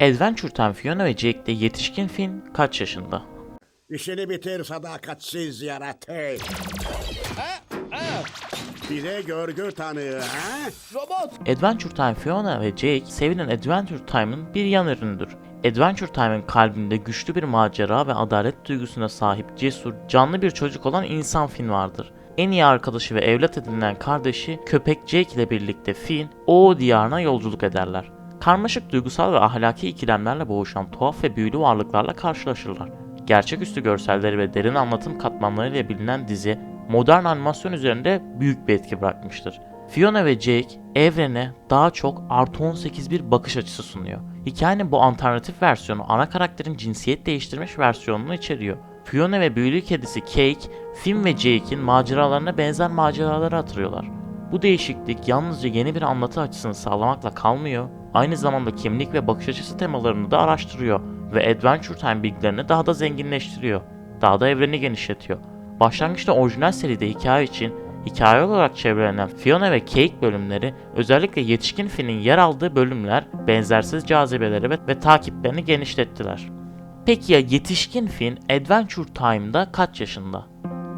Adventure Time Fiona ve Jake'de yetişkin Finn kaç yaşında? İşini bitir sadakatsiz yaratık. Bize görgü tanığı ha? Adventure Time Fiona ve Jake sevilen Adventure Time'ın bir yan ürünüdür. Adventure Time'ın kalbinde güçlü bir macera ve adalet duygusuna sahip cesur, canlı bir çocuk olan insan Finn vardır. En iyi arkadaşı ve evlat edinilen kardeşi köpek Jake ile birlikte Finn, o diyarına yolculuk ederler. Karmaşık duygusal ve ahlaki ikilemlerle boğuşan tuhaf ve büyülü varlıklarla karşılaşırlar. Gerçeküstü görselleri ve derin anlatım katmanlarıyla bilinen dizi, modern animasyon üzerinde büyük bir etki bırakmıştır. Fiona ve Jake evrene daha çok artı 18 bir bakış açısı sunuyor. Hikayenin bu alternatif versiyonu ana karakterin cinsiyet değiştirmiş versiyonunu içeriyor. Fiona ve büyülü kedisi Cake, Finn ve Jake'in maceralarına benzer maceraları hatırlıyorlar. Bu değişiklik yalnızca yeni bir anlatı açısını sağlamakla kalmıyor, aynı zamanda kimlik ve bakış açısı temalarını da araştırıyor ve Adventure Time bilgilerini daha da zenginleştiriyor. Daha da evreni genişletiyor. Başlangıçta orijinal seride hikaye için hikaye olarak çevrelenen Fiona ve Cake bölümleri özellikle yetişkin Finn'in yer aldığı bölümler benzersiz cazibeleri ve, ve takiplerini genişlettiler. Peki ya yetişkin Finn Adventure Time'da kaç yaşında?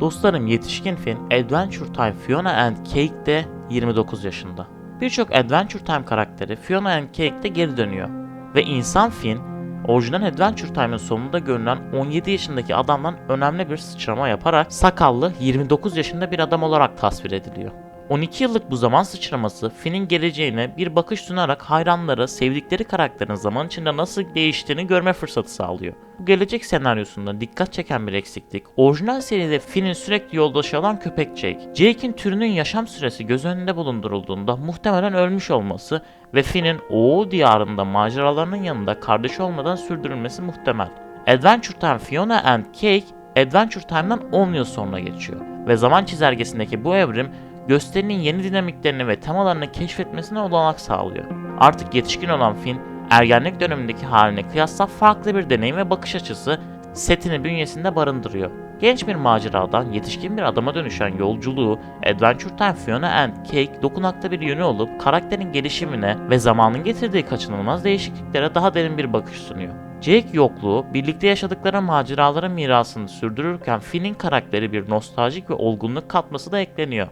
Dostlarım yetişkin Finn Adventure Time Fiona and Cake'de 29 yaşında. Birçok Adventure Time karakteri Fiona and Cake'de geri dönüyor. Ve insan Finn orijinal Adventure Time'ın sonunda görünen 17 yaşındaki adamdan önemli bir sıçrama yaparak sakallı 29 yaşında bir adam olarak tasvir ediliyor. 12 yıllık bu zaman sıçraması Finn'in geleceğine bir bakış sunarak hayranlara sevdikleri karakterin zaman içinde nasıl değiştiğini görme fırsatı sağlıyor. Bu gelecek senaryosunda dikkat çeken bir eksiklik, orijinal seride Finn'in sürekli yoldaşı olan köpek Jake. Jake'in türünün yaşam süresi göz önünde bulundurulduğunda muhtemelen ölmüş olması ve Finn'in Oğu diyarında maceralarının yanında kardeşi olmadan sürdürülmesi muhtemel. Adventure Time Fiona and Cake Adventure Time'dan 10 yıl sonra geçiyor ve zaman çizelgesindeki bu evrim gösterinin yeni dinamiklerini ve temalarını keşfetmesine olanak sağlıyor. Artık yetişkin olan Finn, ergenlik dönemindeki haline kıyasla farklı bir deneyim ve bakış açısı setini bünyesinde barındırıyor. Genç bir maceradan yetişkin bir adama dönüşen yolculuğu Adventure Time Fiona and Cake dokunaklı bir yönü olup karakterin gelişimine ve zamanın getirdiği kaçınılmaz değişikliklere daha derin bir bakış sunuyor. Jake yokluğu, birlikte yaşadıkları maceraların mirasını sürdürürken Finn'in karakteri bir nostaljik ve olgunluk katması da ekleniyor.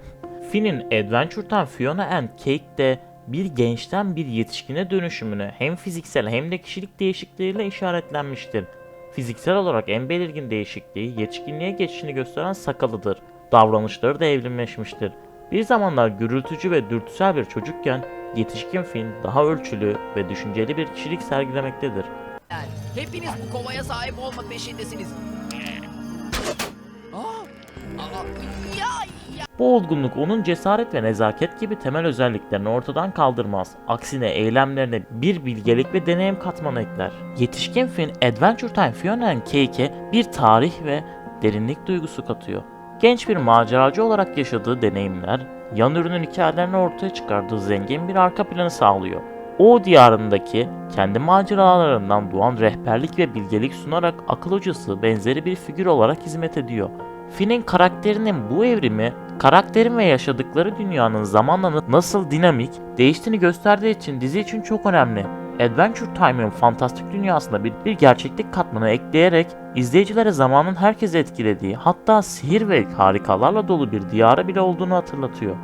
Finn'in Adventure Time Fiona and Cake'de bir gençten bir yetişkine dönüşümünü hem fiziksel hem de kişilik değişikliğiyle işaretlenmiştir. Fiziksel olarak en belirgin değişikliği yetişkinliğe geçişini gösteren sakalıdır. Davranışları da evrimleşmiştir. Bir zamanlar gürültücü ve dürtüsel bir çocukken yetişkin Finn daha ölçülü ve düşünceli bir kişilik sergilemektedir. Hepiniz bu kovaya sahip olma peşindesiniz. Bu olgunluk onun cesaret ve nezaket gibi temel özelliklerini ortadan kaldırmaz. Aksine eylemlerine bir bilgelik ve deneyim katmanı ekler. Yetişkin Finn Adventure Time Fiona Cake'e bir tarih ve derinlik duygusu katıyor. Genç bir maceracı olarak yaşadığı deneyimler, yan ürünün hikayelerini ortaya çıkardığı zengin bir arka planı sağlıyor. O diyarındaki kendi maceralarından doğan rehberlik ve bilgelik sunarak akıl hocası benzeri bir figür olarak hizmet ediyor. Finn'in karakterinin bu evrimi, karakterin ve yaşadıkları dünyanın zamanla nasıl dinamik, değiştiğini gösterdiği için dizi için çok önemli. Adventure Time'ın fantastik dünyasında bir, bir gerçeklik katmanı ekleyerek izleyicilere zamanın herkesi etkilediği hatta sihir ve harikalarla dolu bir diyarı bile olduğunu hatırlatıyor.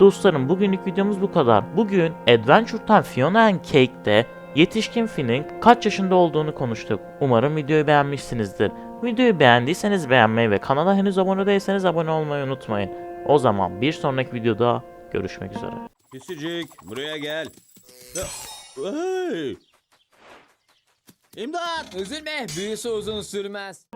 Dostlarım bugünlük videomuz bu kadar. Bugün Adventure Time Fiona and Cake'de yetişkin Finn'in kaç yaşında olduğunu konuştuk. Umarım videoyu beğenmişsinizdir. Videoyu beğendiyseniz beğenmeyi ve kanala henüz abone değilseniz abone olmayı unutmayın. O zaman bir sonraki videoda görüşmek üzere. Pisicik buraya gel. Hey! İmdat! Üzülme büyüsü uzun sürmez.